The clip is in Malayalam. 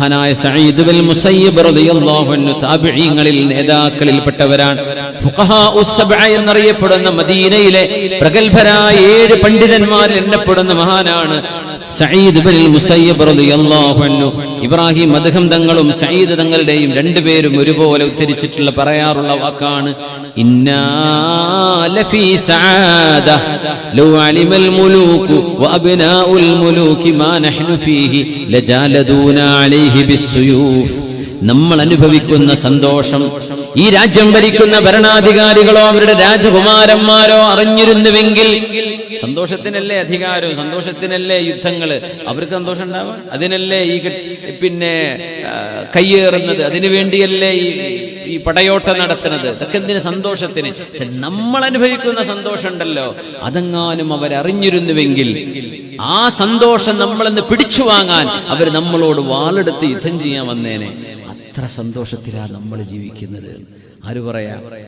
മഹാനായ സഈദ് ബിൻ മുസയ്യിബ് റളിയല്ലാഹു അൻഹു താബിഈങ്ങളിൽ നേതാക്കളിൽപ്പെട്ടവരാണ്. ഫുഖഹാ ഉസ്സബ്അ എന്നറിയപ്പെടുന്ന മദീനയിലെ പ്രഗൽഭരായ ഏഴ് പണ്ഡിതന്മാരിൽ എണ്ണപ്പെടുന്ന മഹാനാണ് സഈദ് ബിൻ മുസയ്യിബ് റളിയല്ലാഹു അൻഹു. ഇബ്രാഹിം അദ്ദേഹം തങ്ങളും സയ്യിദ് തങ്ങളുടെയും രണ്ടുപേരും ഒരുപോലെ ഉദ്ധരിച്ചിട്ടുള്ള പറയാറുള്ള വാക്കാണ് നമ്മൾ അനുഭവിക്കുന്ന സന്തോഷം ഈ രാജ്യം ഭരിക്കുന്ന ഭരണാധികാരികളോ അവരുടെ രാജകുമാരന്മാരോ അറിഞ്ഞിരുന്നുവെങ്കിൽ സന്തോഷത്തിനല്ലേ അധികാരവും സന്തോഷത്തിനല്ലേ യുദ്ധങ്ങൾ അവർക്ക് സന്തോഷം ഉണ്ടാവുക അതിനല്ലേ ഈ പിന്നെ കയ്യേറുന്നത്? അതിനു വേണ്ടിയല്ലേ ഈ ഈ പടയോട്ടം നടത്തുന്നത്? ഇതൊക്കെ എന്തിന് സന്തോഷത്തിന്? പക്ഷെ നമ്മൾ അനുഭവിക്കുന്ന സന്തോഷം ഉണ്ടല്ലോ. അതെങ്ങാനും അവരറിഞ്ഞിരുന്നുവെങ്കിൽ ആ സന്തോഷം നമ്മളെന്ന് പിടിച്ചു വാങ്ങാൻ അവർ നമ്മളോട് വാളെടുത്ത് യുദ്ധം ചെയ്യാൻ വന്നേനെ. അത്ര സന്തോഷത്തിലാണ് നമ്മൾ ജീവിക്കുന്നത്? ആര് പറയാ?